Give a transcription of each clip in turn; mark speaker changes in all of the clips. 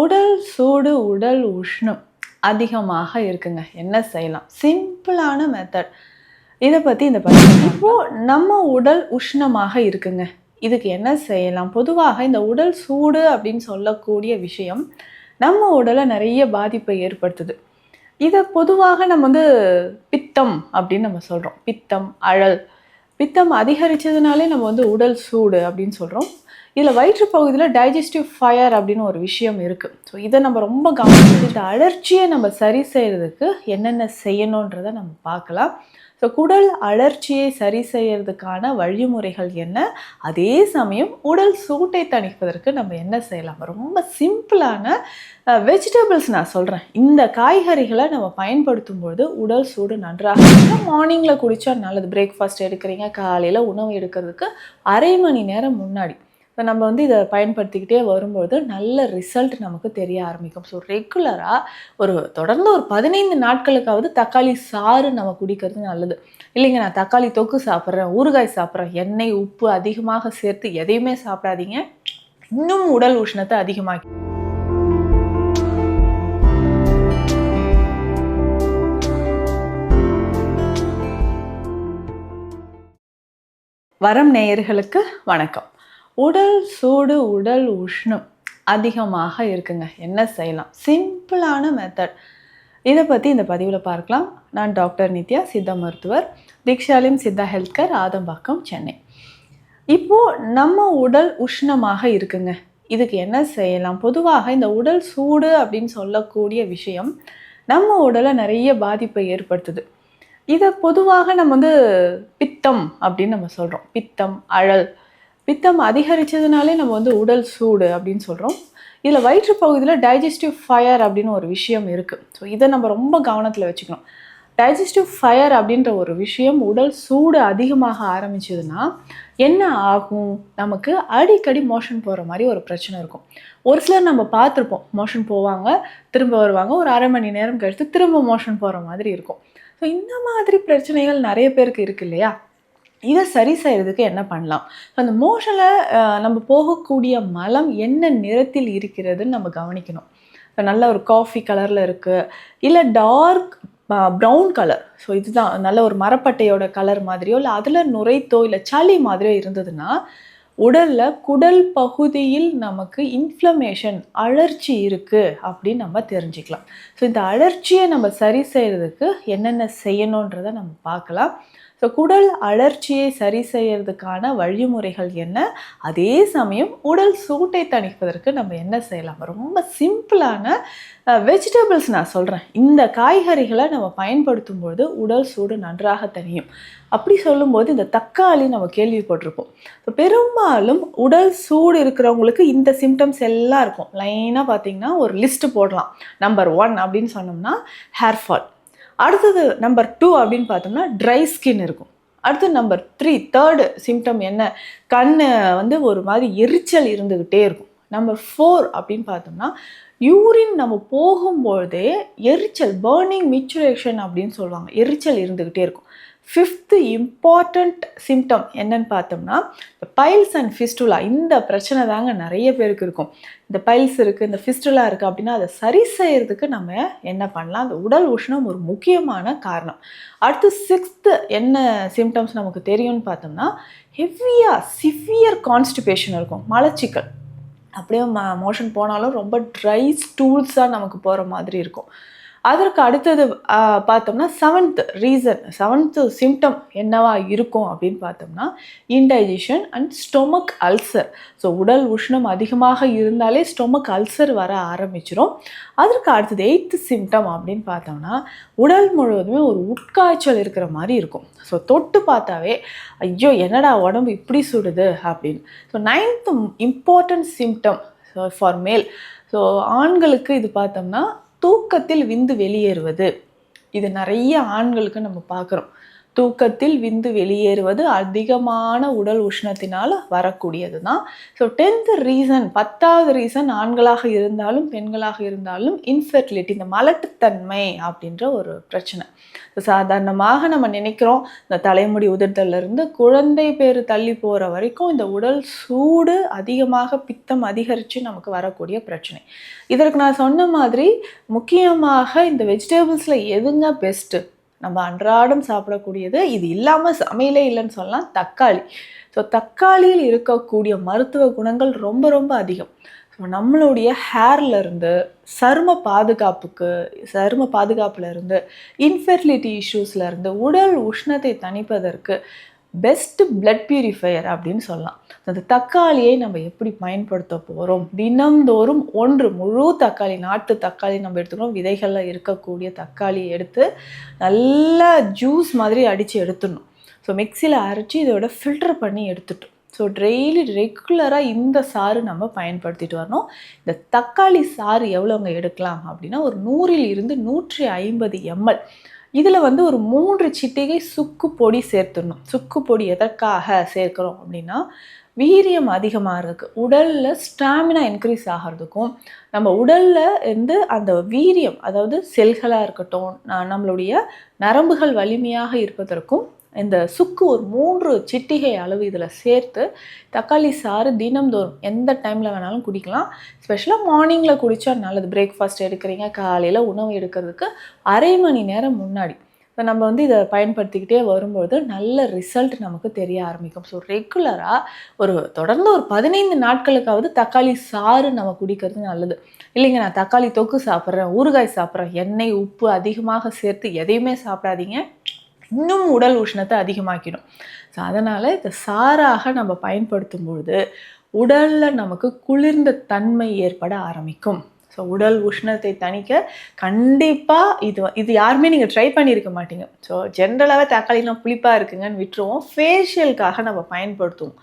Speaker 1: உடல் சூடு உடல் உஷ்ணம் அதிகமாக இருக்குங்க. என்ன செய்யலாம்? சிம்பிளான மெத்தட் இதை பற்றி இந்த பதிவு இப்போ நம்ம உடல் உஷ்ணமாக இருக்குங்க. இதுக்கு என்ன செய்யலாம்? பொதுவாக இந்த உடல் சூடு அப்படின்னு சொல்லக்கூடிய விஷயம் நம்ம உடலை நிறைய பாதிப்பை ஏற்படுத்துது. இதை பொதுவாக நம்ம வந்து பித்தம் அப்படின்னு நம்ம சொல்கிறோம் பித்தம் அழல். பித்தம் அதிகரித்ததுனாலே நம்ம வந்து உடல் சூடு அப்படின்னு சொல்கிறோம் இதில் வயிற்று பகுதியில் டைஜஸ்டிவ் ஃபயர் அப்படின்னு ஒரு விஷயம் இருக்குது ஸோ இதை நம்ம ரொம்ப கவனிச்சு இந்த அழற்சியை நம்ம சரி செய்கிறதுக்கு என்னென்ன செய்யணுன்றதை நம்ம பார்க்கலாம். ஸோ குடல் அழற்சியை சரி செய்யறதுக்கான வழிமுறைகள் என்ன? அதே சமயம் உடல் சூட்டை தணிப்பதற்கு நம்ம என்ன செய்யலாம்? ரொம்ப சிம்பிளான வெஜிடபிள்ஸ் நான் சொல்கிறேன் இந்த காய்கறிகளை நம்ம பயன்படுத்தும் பொழுது உடல் சூடு நன்றாக மார்னிங்கில் குடித்தா நல்லது. பிரேக்ஃபாஸ்ட் எடுக்கிறீங்க காலையில் உணவு எடுக்கிறதுக்கு அரை மணி நேரம் முன்னாடி. இப்போ நம்ம வந்து இதை பயன்படுத்திக்கிட்டே வரும்பொழுது நல்ல ரிசல்ட் நமக்கு தெரிய ஆரம்பிக்கும். ஸோ ரெகுலராக ஒரு தொடர்ந்து ஒரு பதினைந்து நாட்களுக்காவது தக்காளி சாறு நம்ம குடிக்கிறது நல்லது. இல்லைங்க நான் தக்காளி தொக்கு சாப்பிட்றேன் ஊறுகாய் சாப்பிட்றேன் எண்ணெய் உப்பு அதிகமாக சேர்த்து எதையுமே சாப்பிடாதீங்க. இன்னும் உடல் உஷ்ணத்தை அதிகமாக்கி வரம் நேயர்களுக்கு வணக்கம். உடல் சூடு உடல் உஷ்ணம் அதிகமாக இருக்குங்க. என்ன செய்யலாம்? சிம்பிளான மெத்தட் இதை பற்றி இந்த பதிவில் பார்க்கலாம். நான் டாக்டர் நித்யா சித்த மருத்துவர் தீக்ஷாலிம் சித்தா ஹெல்த் கேர் ஆதம்பாக்கம் சென்னை. இப்போது நம்ம உடல் உஷ்ணமாக இருக்குங்க. இதுக்கு என்ன செய்யலாம்? பொதுவாக இந்த உடல் சூடு அப்படின்னு சொல்லக்கூடிய விஷயம் நம்ம உடலை நிறைய பாதிப்பை ஏற்படுத்துது. இதை பொதுவாக நம்ம வந்து பித்தம் அப்படின்னு நம்ம சொல்கிறோம் பித்தம் அழல் பித்தம் அதிகரிச்சதுனாலே நம்ம வந்து உடல் சூடு அப்படின்னு சொல்கிறோம் இதில் வயிற்று பகுதியில் டைஜஸ்டிவ் ஃபயர் அப்படின்னு ஒரு விஷயம் இருக்குது ஸோ இதை நம்ம ரொம்ப கவனத்தில் வச்சுக்கணும். டைஜஸ்டிவ் ஃபயர் அப்படின்ற ஒரு விஷயம் உடல் சூடு அதிகமாக ஆரம்பிச்சதுன்னா என்ன ஆகும்? நமக்கு அடிக்கடி மோஷன் போகிற மாதிரி ஒரு பிரச்சனை இருக்கும். ஒரு சிலர் நம்ம பார்த்துருப்போம். மோஷன் போவாங்க திரும்ப வருவாங்க. ஒரு அரை மணி நேரம் கழித்து திரும்ப மோஷன் போகிற மாதிரி இருக்கும். ஸோ இந்த மாதிரி பிரச்சனைகள் நிறைய பேருக்கு இருக்கு இல்லையா? இதை சரி செய்கிறதுக்கு என்ன பண்ணலாம்? அந்த மோஷனில் நம்ம போகக்கூடிய மலம் என்ன நிறத்தில் இருக்கிறதுன்னு நம்ம கவனிக்கணும். இப்போ நல்ல ஒரு காஃபி கலரில் இருக்குது இல்லை டார்க் ப்ரௌன் கலர் ஸோ இதுதான். நல்ல ஒரு மரப்பட்டையோட கலர் மாதிரியோ இல்லை அதில் நுரைத்தோ இல்லை சளி மாதிரியோ இருந்ததுன்னா உடலில் குடல் பகுதியில் நமக்கு இன்ஃப்ளமேஷன் அழற்சி இருக்குது அப்படின்னு நம்ம தெரிஞ்சுக்கலாம். ஸோ இந்த அழற்சியை நம்ம சரி செய்கிறதுக்கு என்னென்ன செய்யணுன்றதை நம்ம பார்க்கலாம். ஸோ குடல் அழற்சியை சரி செய்யறதுக்கான வழிமுறைகள் என்ன? அதே சமயம் உடல் சூட்டை தணிப்பதற்கு நம்ம என்ன செய்யலாம்? ரொம்ப சிம்பிளான வெஜிடபிள்ஸ் நான் சொல்கிறேன் இந்த காய்கறிகளை நம்ம பயன்படுத்தும் பொழுது உடல் சூடு நன்றாக தணியும். அப்படி சொல்லும்போது இந்த தக்காளி நம்ம கேள்விப்பட்டிருப்போம். ஸோ பெரும்பாலும் உடல் சூடு இருக்கிறவங்களுக்கு இந்த சிம்டம்ஸ் எல்லாம் இருக்கும். லைனாக பார்த்தீங்கன்னா ஒரு லிஸ்ட்டு போடலாம். நம்பர் ஒன் அப்படின்னு சொன்னோம்னா ஹேர் ஃபால் அடுத்தது நம்பர் டூ அப்படின்னு பார்த்தோம்னா ட்ரை ஸ்கின் இருக்கும். அடுத்து நம்பர் த்ரீ தேர்டு சிம்டம் என்ன? கண் வந்து ஒரு மாதிரி எரிச்சல் இருந்துக்கிட்டே இருக்கும். நம்பர் ஃபோர் அப்படின்னு பார்த்தோம்னா யூரின் நம்ம போகும்பொழுதே எரிச்சல் பேர்னிங் மிச்சுரேஷன் அப்படின்னு சொல்லுவாங்க. எரிச்சல் இருந்துக்கிட்டே இருக்கும். ஃபிஃப்த்து இம்பார்ட்டண்ட் சிம்டம் என்னன்னு பார்த்தோம்னா இந்த பைல்ஸ் அண்ட் ஃபிஸ்டுலா இந்த பிரச்சனை தாங்க நிறைய பேருக்கு இருக்கும். இந்த பைல்ஸ் இருக்குது இந்த ஃபிஸ்டுலா இருக்குது அப்படின்னா அதை சரி செய்கிறதுக்கு நம்ம என்ன பண்ணலாம்? அந்த உடல் உஷ்ணம் ஒரு முக்கியமான காரணம். அடுத்து சிக்ஸ்த்து என்ன சிம்டம்ஸ் நமக்கு தெரியும்னு பார்த்தோம்னா ஹெவியாக சிவியர் கான்ஸ்டிபேஷன் இருக்கும். மலச்சிக்கல். அப்படியே மோஷன் போனாலும் ரொம்ப ட்ரை ஸ்டூல்ஸாக நமக்கு போகிற மாதிரி இருக்கும். அதற்கு அடுத்தது பார்த்தோம்னா செவன்த் ரீசன் செவன்த்து சிம்டம் என்னவா இருக்கும் அப்படின்னு பார்த்தோம்னா indigestion and stomach ulcer so உடல் உஷ்ணம் அதிகமாக இருந்தாலே ஸ்டொமக் அல்சர் வர ஆரம்பிச்சிடும் அதற்கு அடுத்தது எயித்து சிம்டம் அப்படின்னு பார்த்தோம்னா உடல் முழுவதுமே ஒரு உட்காய்ச்சல் இருக்கிற மாதிரி இருக்கும். ஸோ தொட்டு பார்த்தாவே ஐயோ என்னடா உடம்பு இப்படி சுடுது அப்படின்னு. So ninth important symptom for male so ஆண்களுக்கு இது பார்த்தோம்னா தூக்கத்தில் விந்து வெளியேறுவது. இது நிறைய ஆண்களுக்கு நம்ம பார்க்குறோம். தூக்கத்தில் விந்து வெளியேறுவது அதிகமான உடல் உஷ்ணத்தினால் வரக்கூடியது தான் ஸோ டென்த் ரீசன் பத்தாவது ரீசன் ஆண்களாக இருந்தாலும் பெண்களாக இருந்தாலும் இன்ஃபெர்டிலிட்டி இந்த மலட்டுத்தன்மை அப்படின்ற ஒரு பிரச்சனை. சாதாரணமாக நம்ம நினைக்கிறோம் இந்த தலைமுடி உதிர்தல்ல குழந்தை பேர் தள்ளி போகிற வரைக்கும் இந்த உடல் சூடு அதிகமாக பித்தம் அதிகரித்து நமக்கு வரக்கூடிய பிரச்சனை. இதற்கு நான் சொன்ன மாதிரி முக்கியமாக இந்த வெஜிடபிள்ஸில் எதுங்க பெஸ்ட்டு நம்ம அன்றாடம் சாப்பிடக்கூடியது இது இல்லாமல் சமையலே இல்லைன்னு சொல்லலாம் தக்காளி. ஸோ தக்காளியில் இருக்கக்கூடிய மருத்துவ குணங்கள் ரொம்ப ரொம்ப அதிகம். ஸோ நம்மளுடைய ஹேர்லேருந்து சரும பாதுகாப்புக்கு சரும பாதுகாப்புலேருந்து இன்ஃபெர்டிலிட்டி இஷ்யூஸ்லேருந்து உடல் உஷ்ணத்தை தணிப்பதற்கு பெஸ்ட் பிளட் பியூரிஃபையர் அப்படின்னு சொல்லலாம். அந்த தக்காளியை நம்ம எப்படி பயன்படுத்த போகிறோம் தினம்தோறும் ஒன்று முழு தக்காளி நாட்டு தக்காளி நம்ம எடுத்துக்கணும் விதைகளில் இருக்கக்கூடிய தக்காளியை எடுத்து நல்லா ஜூஸ் மாதிரி அடித்து எடுத்துடணும். ஸோ மிக்சியில் அரைச்சி இதோட ஃபில்டர் பண்ணி எடுத்துட்டோம் ஸோ டெய்லி ரெகுலராக இந்த சாறு நம்ம பயன்படுத்திட்டு வரணும். இந்த தக்காளி சாறு எவ்வளோங்க எடுக்கலாம் அப்படின்னா ஒரு நூறில் இருந்து நூற்றி ஐம்பது எம்எல் இதில் வந்து ஒரு மூன்று சிட்டிகை சுக்கு பொடி சேர்த்துடணும். சுக்கு பொடி எதற்காக சேர்க்குறோம் அப்படின்னா வீரியம் அதிகமாக இருக்குது உடலில் ஸ்டாமினா இன்க்ரீஸ் ஆகிறதுக்கும் நம்ம உடலில் இருந்து அந்த வீரியம் அதாவது செல்களாக இருக்கட்டும் நம்மளுடைய நரம்புகள் வலிமையாக இருப்பதற்கும் இந்த சுக்கு ஒரு மூன்று சிட்டிகை அளவு இதில் சேர்த்து தக்காளி சாறு தினம்தோறும் எந்த டைமில் வேணாலும் குடிக்கலாம். ஸ்பெஷலாக மார்னிங்கில் குடித்தா நல்லது. பிரேக்ஃபாஸ்ட் எடுக்கிறீங்க காலையில் உணவு எடுக்கிறதுக்கு அரை மணி நேரம் முன்னாடி. இப்போ நம்ம வந்து இதை பயன்படுத்திக்கிட்டே வரும்பொழுது நல்ல ரிசல்ட் நமக்கு தெரிய ஆரம்பிக்கும். ஸோ ரெகுலராக ஒரு தொடர்ந்து ஒரு பதினைந்து நாட்களுக்காவது தக்காளி சாறு நம்ம குடிக்கிறது நல்லது. இல்லைங்க நான் தக்காளி தொக்கு சாப்பிட்றேன் ஊறுகாய் சாப்பிட்றேன் எண்ணெய் உப்பு அதிகமாக சேர்த்து எதையுமே சாப்பிடாதீங்க. இன்னும் உடல் உஷ்ணத்தை அதிகமாக்கிடும். ஸோ அதனால் இதை சாராக நம்ம பயன்படுத்தும் பொழுது உடலில் நமக்கு குளிர்ந்த தன்மை ஏற்பட ஆரம்பிக்கும். ஸோ உடல் உஷ்ணத்தை தணிக்க கண்டிப்பாக இது இது யாருமே நீங்கள் ட்ரை பண்ணியிருக்க மாட்டீங்க. ஸோ ஜென்ரலாகவே தக்காளிலாம் புளிப்பாக இருக்குங்கன்னு விட்டுருவோம். ஃபேஷியலுக்காக நம்ம பயன்படுத்துவோம்.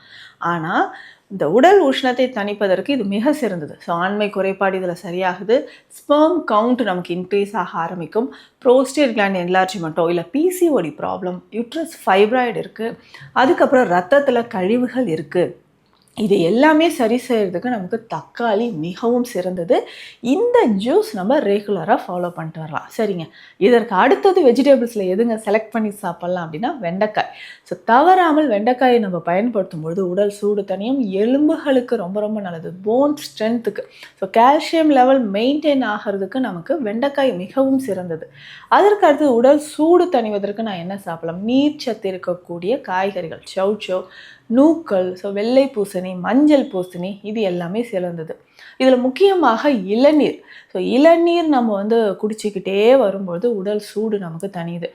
Speaker 1: ஆனால் இந்த உடல் உஷ்ணத்தை தணிப்பதற்கு இது மிக சிறந்தது. ஸோ ஆண்மை குறைபாடு இதில் சரியாகுது. ஸ்பெர்ம் கவுண்ட் நமக்கு இன்க்ரீஸ் ஆக ஆரம்பிக்கும். ப்ரோஸ்டேட் கிளாண்ட் என்லார்ஜ்மெண்ட்டோ இல்லை பிசிஓடி ப்ராப்ளம் யூட்ரஸ் ஃபைப்ராய்டு இருக்குது அதுக்கப்புறம் ரத்தத்தில் கழிவுகள் இருக்குது இது எல்லாமே சரி செய்கிறதுக்கு நமக்கு தக்காளி மிகவும் சிறந்தது. இந்த ஜூஸ் நம்ம ரெகுலராக ஃபாலோ பண்ணிட்டு வரலாம். சரிங்க. இதற்கு அடுத்தது வெஜிடபிள்ஸில் எதுங்க செலக்ட் பண்ணி சாப்பிட்லாம் அப்படின்னா வெண்டைக்காய். ஸோ தவறாமல் வெண்டைக்காயை நம்ம பயன்படுத்தும் பொழுது உடல் சூடு தனியும் எலும்புகளுக்கு ரொம்ப ரொம்ப நல்லது. போன் ஸ்ட்ரென்த்துக்கு ஸோ கால்சியம் லெவல் மெயின்டைன் ஆகிறதுக்கு நமக்கு வெண்டைக்காய் மிகவும் சிறந்தது. அதற்கு அடுத்து உடல் சூடு தணிவதற்கு நான் என்ன சாப்பிடலாம்? நீர்ச்சத்து இருக்கக்கூடிய காய்கறிகள். சௌ சௌ. நூக்கள் ஸோ வெள்ளை பூசணி மஞ்சள் பூசணி இது எல்லாமே சிறந்தது. இதில் முக்கியமாக இளநீர். ஸோ இளநீர் நம்ம வந்து குடிச்சிக்கிட்டே வரும்போது உடல் சூடு நமக்கு தனியுது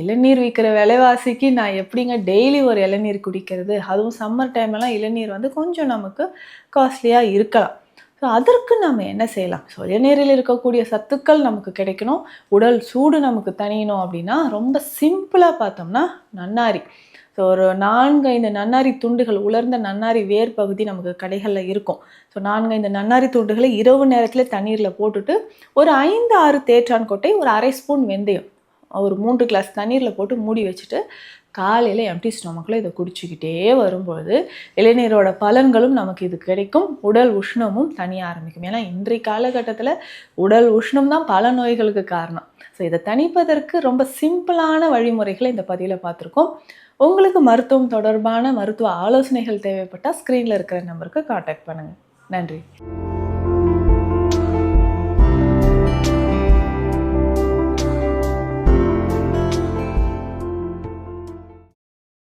Speaker 1: இளநீர் விற்கிற விலைவாசிக்கு நான் எப்படிங்க டெய்லி ஒரு இளநீர் குடிக்கிறது? அதுவும் சம்மர் டைம்லாம் இளநீர் வந்து கொஞ்சம் நமக்கு காஸ்ட்லியாக இருக்கலாம். ஸோ அதற்கு நம்ம என்ன செய்யலாம்? ஸோ இளநீரில் இருக்கக்கூடிய சத்துக்கள் நமக்கு கிடைக்கணும். உடல் சூடு நமக்கு தனியணும் அப்படின்னா ரொம்ப சிம்பிளாக பார்த்தோம்னா நன்னாரி. ஸோ ஒரு நான்கு ஐந்து நன்னாரி துண்டுகள் உலர்ந்த நன்னாரி வேர் பகுதி நமக்கு கடைகளில் இருக்கும். ஸோ நான்கு ஐந்து நன்னாரி துண்டுகளை இரவு நேரத்தில் தண்ணீரில் போட்டுட்டு ஒரு ஐந்து ஆறு தேற்றான் கொட்டை ஒரு அரை ஸ்பூன் வெந்தயம் ஒரு மூன்று கிளாஸ் தண்ணீரில் போட்டு மூடி வச்சுட்டு காலையில் எம்டி ஸ்டொமக்கில் இதை குடிச்சிக்கிட்டே வரும்பொழுது இளைஞரோட பலன்களும் நமக்கு இது கிடைக்கும். உடல் உஷ்ணமும் தனிய ஆரம்பிக்கும். ஏன்னா இன்றைய காலகட்டத்தில் உடல் உஷ்ணம் தான் பல நோய்களுக்கு காரணம். ஸோ இதை தணிப்பதற்கு ரொம்ப சிம்பிளான வழிமுறைகளை இந்த பதிவில் பார்த்துருக்கோம். உங்களுக்கு மருத்துவம் தொடர்பான மருத்துவ ஆலோசனைகள் தேவைப்பட்டால் ஸ்க்ரீனில் இருக்கிற நம்பருக்கு காண்டாக்ட் பண்ணுங்கள் நன்றி.